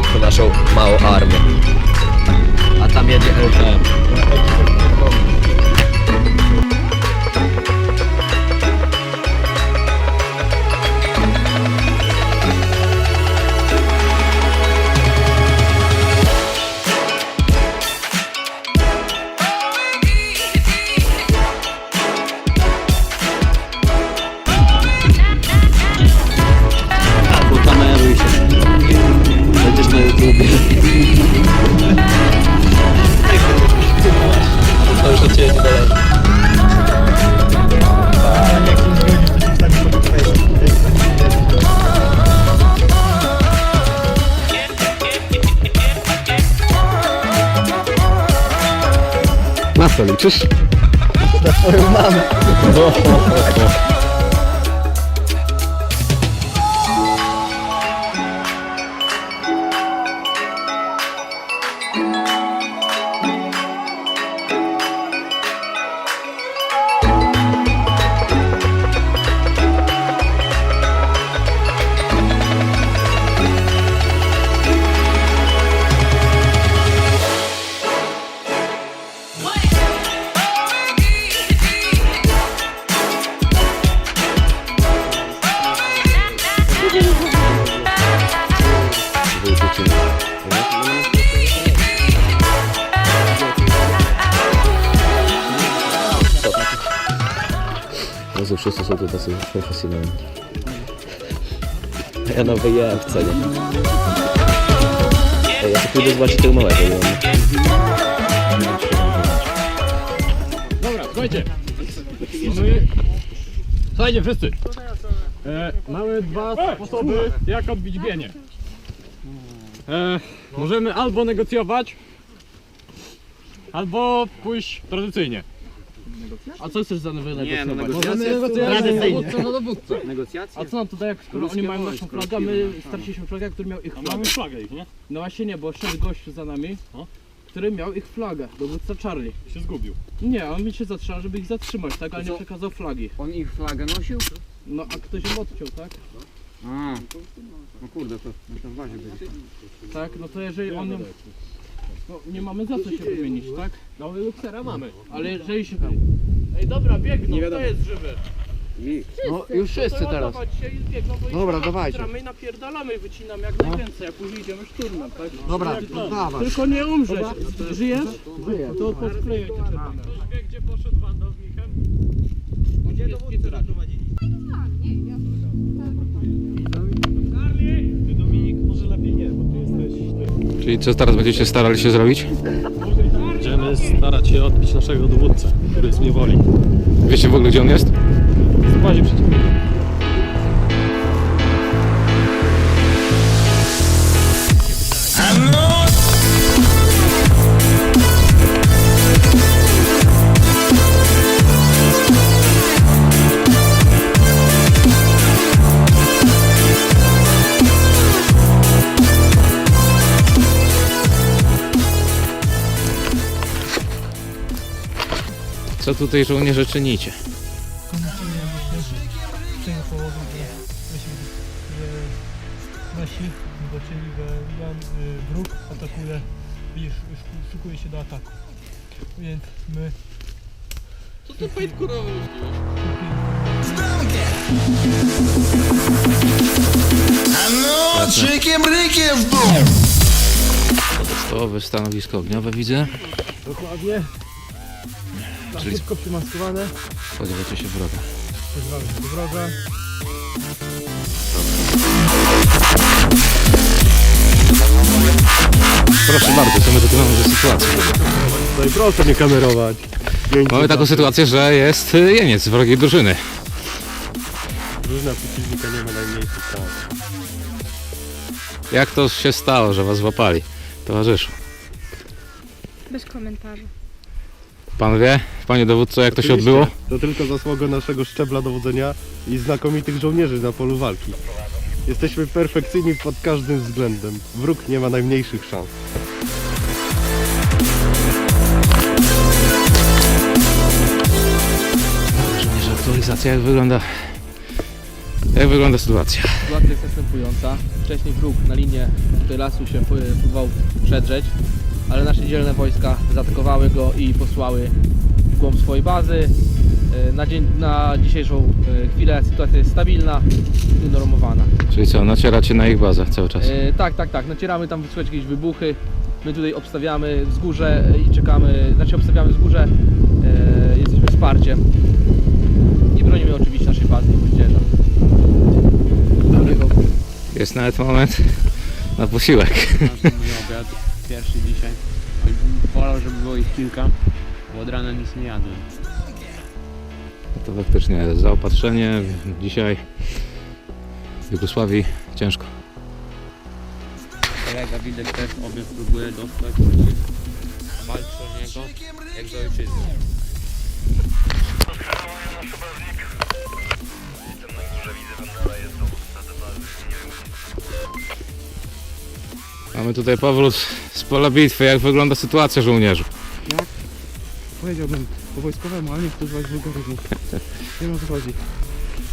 jedziemy po naszą małą armię. Na co liczysz? Jezu, wszyscy są tu tacy profesjonalni. Ja na wyjemce, nie? Ej, ja to pójdę zobaczyć tego małego. Dobra, słuchajcie. Słuchajcie wszyscy. E, mamy dwa sposoby, jak odbić bienie. E, możemy albo negocjować, albo pójść tradycyjnie. A co chcesz za nowe Nie, no negocjacje. negocjować Tradycyjnie. dowódcę na dowódcę. Negocjacje? A co nam tutaj, jak skoro oni mają naszą flagę, a my straciliśmy flagę, który miał ich flagę. Mamy flagę ich, nie? No właśnie nie, bo szedł gościu za nami, No. który miał ich flagę, dowódca Charlie. Się zgubił. Nie, on mi się zatrzymał, żeby ich zatrzymać, tak, ale nie Co? przekazał flagi. On ich flagę nosił? No a ktoś ją odciął, tak? A, no kurde, to na w bazie byli. Tak, no to jeżeli on ją... No nie mamy za co się wymienić, tak? No luksera mamy. Ale jeżeli się... Ej dobra, biegną, kto jest żywy? No już wszyscy To teraz. się i biegną, bo Dobra, ich dawajcie. tramy i napierdalamy i wycinamy jak najwięcej, a później idziemy szturmem, tak? Dobra, no dawaj. Tylko nie umrzeć. Żyjesz? Żyję. To podkleję cię czerwone. Ktoś wie, gdzie poszedł Wanda z Michem? Gdzie dowódcy prowadzili? Ty Dominik, może lepiej nie, bo ty jesteś... Ty. Czyli co teraz będziecie starali się zrobić? Będziemy starać się odbić naszego dowódcę, który jest w niewoli. Wiecie w ogóle gdzie on jest? W bazie przeciwnika. Tutaj żołnierze czynicie? Przejmę połowę, że nasi zobaczyli, że Jan, y, wróg atakuje, widzisz, szku- szykuje się do ataku. Więc my... Co ty fajt kurowy Podstawowe stanowisko ogniowe widzę. Dokładnie. Czyli- szybko przymaskowane. Spodziewacie się wroga. Spodziewamy się wroga. Proszę bardzo, co my tutaj mamy za sytuację? No i proszę nie kamerować. Mamy taką sytuację, że jest y, jeniec wrogiej drużyny. Drużyna przeciwnika nie ma najmniejszych szans. Jak to się stało, że was złapali? Towarzyszu. Bez komentarza. Pan wie, panie dowódco, jak to się odbyło? To tylko zasługa naszego szczebla dowodzenia i znakomitych żołnierzy na polu walki. Jesteśmy perfekcyjni pod każdym względem. Wróg nie ma najmniejszych szans. Żołnierze, aktualizacja jak wygląda Jak wygląda sytuacja? Sytuacja jest następująca. Wcześniej wróg na linię tutaj lasu się próbował przedrzeć, ale nasze dzielne wojska zaatakowały go i posłały w głąb swojej bazy. E, Na, dzień, na dzisiejszą e, chwilę sytuacja jest stabilna i unormowana. Czyli co, nacieracie na ich bazę cały czas? E, tak, tak, tak. Nacieramy tam wysłuchać jakieś wybuchy. My tutaj obstawiamy wzgórze i czekamy, znaczy obstawiamy wzgórze, e, jesteśmy wsparciem i bronimy oczywiście naszej bazy i moździerza. Jest nawet moment na posiłek. Każdy mój obiad, pierwszy dzisiaj. Wolał, żeby było ich kilka, bo od rana nic nie jadłem. No to faktycznie zaopatrzenie dzisiaj w Jugosławii ciężko. Kolega widać też obiad próbuje dostać. Walczy o niego, jak za ojczyznę. Mamy tutaj powrót z pola bitwy. Jak wygląda sytuacja żołnierzy? Powiedziałbym po wojskowemu, ale nie chcę używać wulgaryzmów. Nie wiem o co chodzi.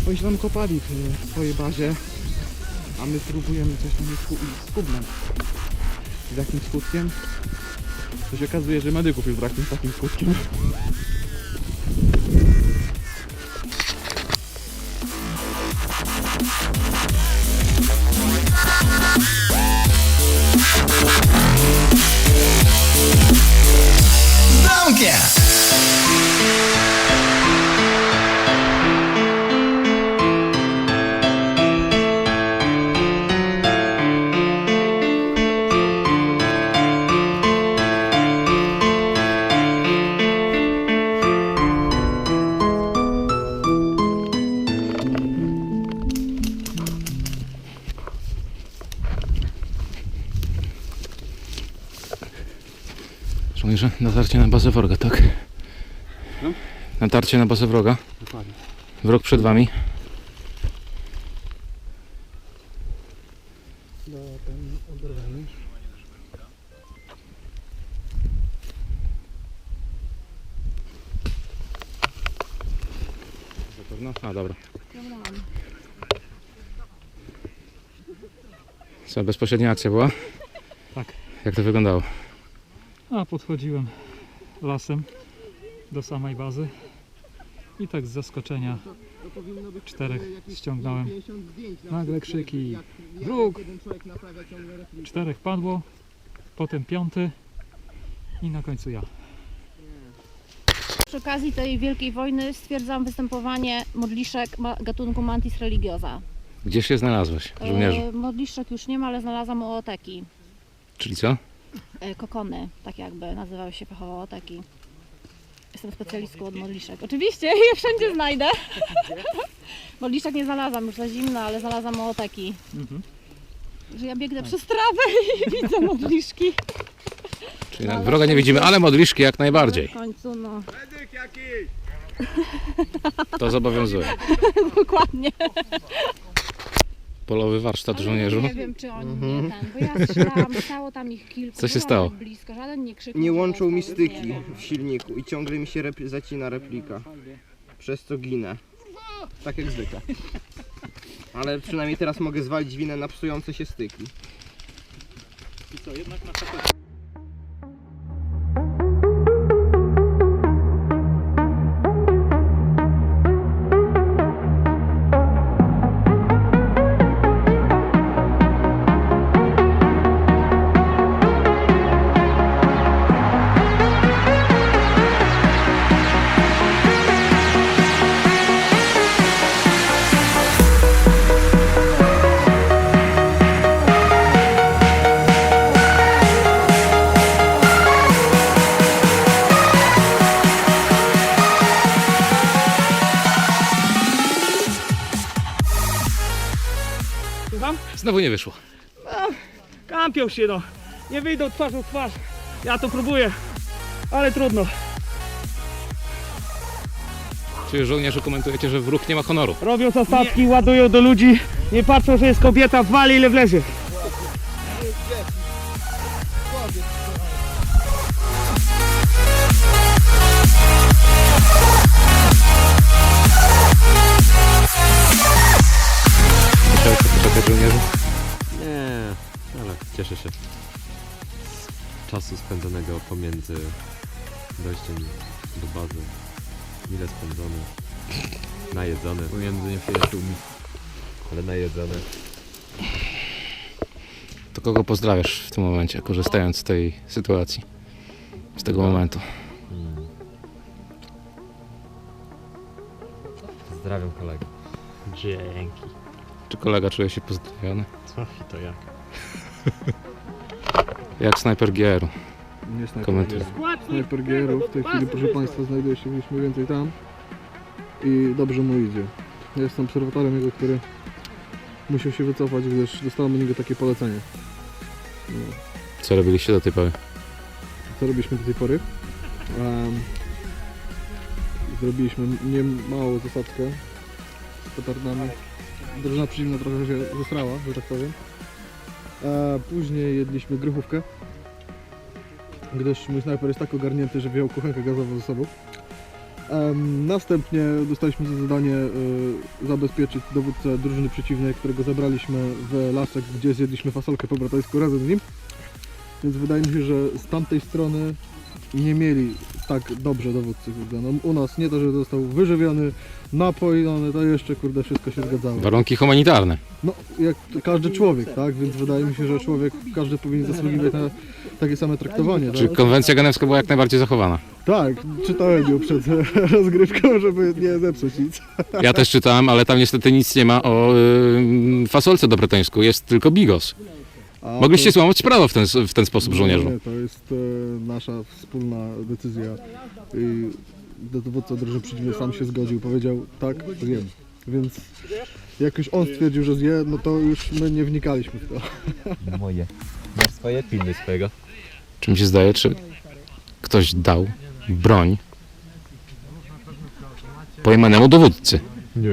Oni się tam kopali w swojej bazie, a my próbujemy coś tam sku- skubnąć. Z jakim skutkiem? To się okazuje, że medyków już braknie z takim skutkiem. Natarcie na bazę wroga, tak? No. Natarcie na bazę wroga. Dokładnie. Wrog przed wami. Zapewne? A, dobra. Co, bezpośrednia akcja była? Tak. Jak to wyglądało? A podchodziłem lasem do samej bazy i tak z zaskoczenia czterech ściągnąłem. Nagle krzyki wróg! Czterech padło, potem piąty i na końcu ja. Przy okazji tej wielkiej wojny stwierdzam występowanie modliszek gatunku Mantis religiosa. Gdzie się znalazłeś, żołnierzu? E, modliszek już nie ma, ale znalazłam ooteki. Czyli co? E, kokony, tak jakby nazywały się fachowo ooteki. Jestem specjalistką od modliszek. Oczywiście, je wszędzie znajdę. modliszek nie znalazłam już za zimno, ale znalazłam ooteki. Że ja biegnę przez trawę i widzę modliszki. Czyli na wroga nie widzimy, ale modliszki jak najbardziej. W końcu, no, To zobowiązuje. dokładnie. Polowy warsztat żołnierzu. Nie wiem, czy oni nie ten, bo ja strzelam, stało tam ich kilku. Co się stało? tak blisko, żaden nie krzyknął. Nie łączą mi styki w silniku i ciągle mi się rep- zacina replika. Przez co ginę. Tak jak zwykle. Ale przynajmniej teraz mogę zwalić winę na psujące się styki. Znowu nie wyszło. Kampią się no, nie wyjdą twarzą w twarz. Ja to próbuję, ale trudno. Czyli żołnierzu komentujecie, że wróg nie ma honoru. Robią zasadki, ładują do ludzi, nie patrzą, że jest kobieta, wali ile wlezie. Cieszę się z czasu spędzonego pomiędzy dojściem do bazy. Mile spędzony, najedzony, Pomiędzy nieprzyjaciółmi. ale najedzony. To kogo pozdrawiasz w tym momencie, korzystając z tej sytuacji, z tego momentu? Mm. Pozdrawiam kolegę. Dzięki. Czy kolega czuje się pozdrowiony? Co i to jak? Jak snajper GR-u. Nie snajper Komentuj. Snajper GR-u w tej chwili, proszę Państwa, znajduje się gdzieś mniej więcej tam i dobrze mu idzie. Ja jestem obserwatorem jego, który musiał się wycofać, gdyż dostałem od niego takie polecenie. No, Co robiliście do tej pory? co robiliśmy do tej pory? Em, zrobiliśmy niemałą zasadzkę z petardami. Drużyna przeciwna trochę się zesrała, że tak powiem. E, później jedliśmy grochówkę, gdyż mój snajper jest tak ogarnięty, że wziął kuchenkę gazową ze sobą. Następnie dostaliśmy za zadanie y, zabezpieczyć dowódcę drużyny przeciwnej, którego zabraliśmy w lasek, gdzie zjedliśmy fasolkę po bratańsku razem z nim. Więc wydaje mi się, że z tamtej strony nie mieli tak dobrze dowódcy. Kurde. No, u nas nie to, że został wyżywiony, napojony, to jeszcze kurde wszystko się zgadzało. Warunki humanitarne. No, jak każdy człowiek, tak? Więc wydaje mi się, że człowiek, każdy powinien zasługiwać na takie same traktowanie. Czy Tak? konwencja genewska była jak najbardziej zachowana? tak, czytałem ją przed rozgrywką, żeby nie zepsuć nic. Ja też czytałem, ale tam niestety nic nie ma o y, fasolce do bretońsku, jest tylko bigos. Mogliście złamać prawo w ten, w ten sposób, żołnierzu. Nie, to jest e, nasza wspólna decyzja. I dowódca drużyny przeciwnej sam się zgodził, powiedział tak, zjem. Więc jak już on stwierdził, że zje, no to już my nie wnikaliśmy w to. Moje. Masz swoje, pilnuj swojego. Czy mi się zdaje, czy ktoś dał broń pojmanemu dowódcy? Nie.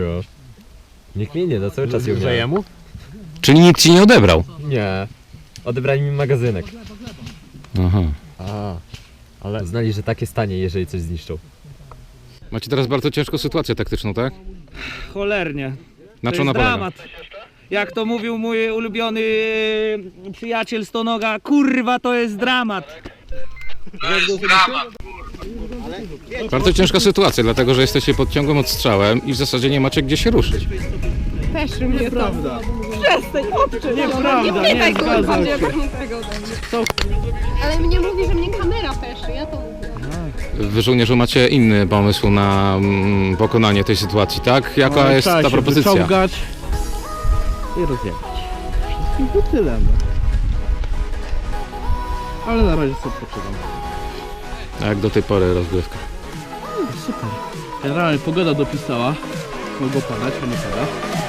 Nikt mnie nie da, cały czas ją miałem. jemu? Czyli nikt ci nie odebrał? Nie. Odebrali mi magazynek. Aha. A. Ale... Uznali, że takie stanie, jeżeli coś zniszczą. Macie teraz bardzo ciężką sytuację taktyczną, tak? Cholernie. Na to czym ona jest polega? dramat. Jak to mówił mój ulubiony e, przyjaciel Stonoga, kurwa to jest dramat. Bardzo ciężka sytuacja, dlatego że jesteście pod ciągłym odstrzałem i w zasadzie nie macie gdzie się ruszyć. Peszy mnie Nieprawda. Przestań, odczyć. Nieprawda, nie, nie tak zgadzam się. tego ode mnie. Ale mnie mówi, że mnie kamera peszy, ja to mówię. Wy żołnierzu macie inny pomysł na mm, pokonanie tej sytuacji, tak? Jaka jest ta propozycja? I rozjechać. I to tyle. No. Ale na razie sobie poczekam. A Jak do tej pory rozgrywka? Generalnie pogoda dopisała. Mogło padać, a nie pada.